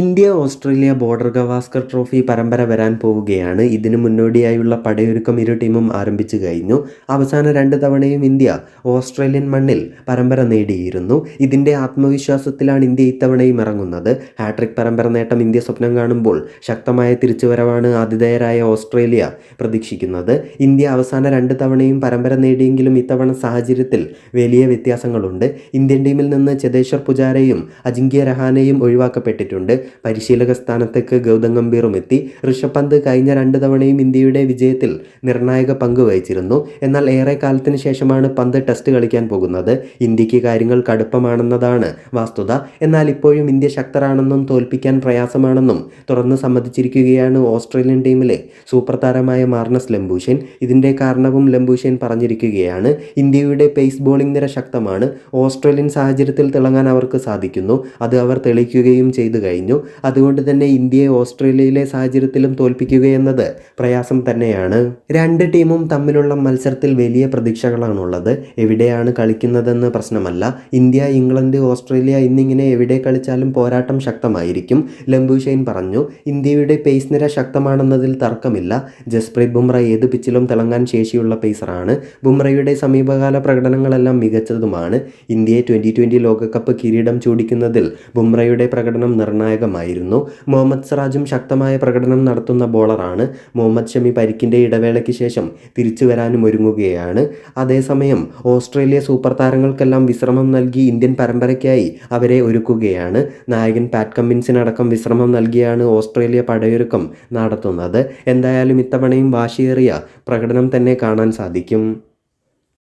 India Australia Border Gavaskar trophy പരമ്പര വരാൻ പോവുകയാണ്. ഇതിനു മുന്നോടിയായുള്ള പടയൊരുക്കം ഇരു ടീമും ആരംഭിച്ചു കഴിഞ്ഞു. അവസാന രണ്ട് തവണയും ഇന്ത്യ ഓസ്ട്രേലിയൻ മണ്ണിൽ പരമ്പര നേടിയിരുന്നു. ഇതിന്റെ ആത്മവിശ്വാസത്തിലാണ് ഇന്ത്യ ഇത്തവണയും ഇറങ്ങുന്നത്. ഹാട്രിക് പരമ്പര നേട്ടം ഇന്ത്യ സ്വപ്നം കാണുമ്പോൾ ശക്തമായ തിരിച്ചുവരവാണ് ആതിഥേയരായ ഓസ്ട്രേലിയ പ്രതീക്ഷിക്കുന്നത്. ഇന്ത്യ അവസാന രണ്ട് തവണയും പരമ്പര നേടിയെങ്കിലും ഇത്തവണ സാഹചര്യത്തിൽ വലിയ വ്യത്യാസങ്ങളുണ്ട്. ഇന്ത്യൻ ടീമിൽ നിന്ന് ചെതേശ്വർ പുജാരയും അജിങ്ക്യ രഹാനെയും ഒഴിവാക്കപ്പെട്ടിട്ടുണ്ട്. പരിശീലക സ്ഥാനത്തേക്ക് ഗൗതം ഗംഭീറും എത്തി. ഋഷഭ് പന്ത് കഴിഞ്ഞ രണ്ട് തവണയും ഇന്ത്യയുടെ വിജയത്തിൽ നിർണായക പങ്ക് വഹിച്ചിരുന്നു. എന്നാൽ ഏറെ കാലത്തിന് ശേഷമാണ് പന്ത് ടെസ്റ്റ് കളിക്കാൻ പോകുന്നത്. ഇന്ത്യയ്ക്ക് കാര്യങ്ങൾ കടുപ്പമാണെന്നതാണ് വാസ്തുത. എന്നാൽ ഇപ്പോഴും ഇന്ത്യ ശക്തരാണെന്നും തോൽപ്പിക്കാൻ പ്രയാസമാണെന്നും തുറന്ന് സമ്മതിച്ചിരിക്കുകയാണ് ഓസ്ട്രേലിയൻ ടീമിലെ സൂപ്പർ താരമായ മാർണസ് ലംബൂഷൻ. ഇതിന്റെ കാരണവും ലംബൂഷൻ പറഞ്ഞിരിക്കുകയാണ്. ഇന്ത്യയുടെ പേസ് ബോളിംഗ് നിര ശക്തമാണ്. ഓസ്ട്രേലിയൻ സാഹചര്യത്തിൽ തിളങ്ങാൻ അവർക്ക് സാധിക്കുന്നു. അത് അവർ തെളിയിക്കുകയും ചെയ്തു കഴിഞ്ഞു. അതുകൊണ്ട് തന്നെ ഇന്ത്യയെ ഓസ്ട്രേലിയയിലെ സാഹചര്യത്തിലും തോൽപ്പിക്കുകയെന്നത് പ്രയാസം തന്നെയാണ്. രണ്ട് ടീമും തമ്മിലുള്ള മത്സരത്തിൽ വലിയ പ്രതീക്ഷകളാണുള്ളത്. എവിടെയാണ് കളിക്കുന്നതെന്ന് പ്രശ്നമല്ല. ഇന്ത്യ ഇംഗ്ലണ്ട് ഓസ്ട്രേലിയ എന്നിങ്ങനെ എവിടെ കളിച്ചാലും പോരാട്ടം ശക്തമായിരിക്കും. ലംബുഷൈൻ പറഞ്ഞു ഇന്ത്യയുടെ പേസ് നിര ശക്തമാണെന്നതിൽ തർക്കമില്ല. ജസ്പ്രീത് ബുംറ ഏത് പിച്ചിലും തിളങ്ങാൻ ശേഷിയുള്ള പേസറാണ് ബുംറയുടെ സമീപകാല പ്രകടനങ്ങളെല്ലാം മികച്ചതുമാണ്. ഇന്ത്യയെ ട്വന്റി ട്വന്റി ലോകകപ്പ് കിരീടം ചൂടിക്കുന്നതിൽ ബുംറയുടെ പ്രകടനം നിർണായകമായിരുന്നു. മുഹമ്മദ് സിറാജും ശക്തമായ പ്രകടനം നടത്തുന്ന ബോളറാണ് മുഹമ്മദ് ഷമി പരിക്കിന്റെ ഇടവേളയ്ക്ക് ശേഷം തിരിച്ചു വരാനും ഒരുങ്ങുകയാണ്. അതേസമയം ഓസ്ട്രേലിയ സൂപ്പർ താരങ്ങൾക്കെല്ലാം വിശ്രമം നൽകി ഇന്ത്യൻ പരമ്പരയ്ക്കായി അവരെ ഒരുക്കുകയാണ്. നായകൻ പാറ്റ് കമ്മിൻസിനടക്കം വിശ്രമം നൽകിയാണ് ഓസ്ട്രേലിയ പടയൊരുക്കം നടത്തുന്നത്. എന്തായാലും ഇത്തവണയും വാശിയേറിയ പ്രകടനം തന്നെ കാണാൻ സാധിക്കും.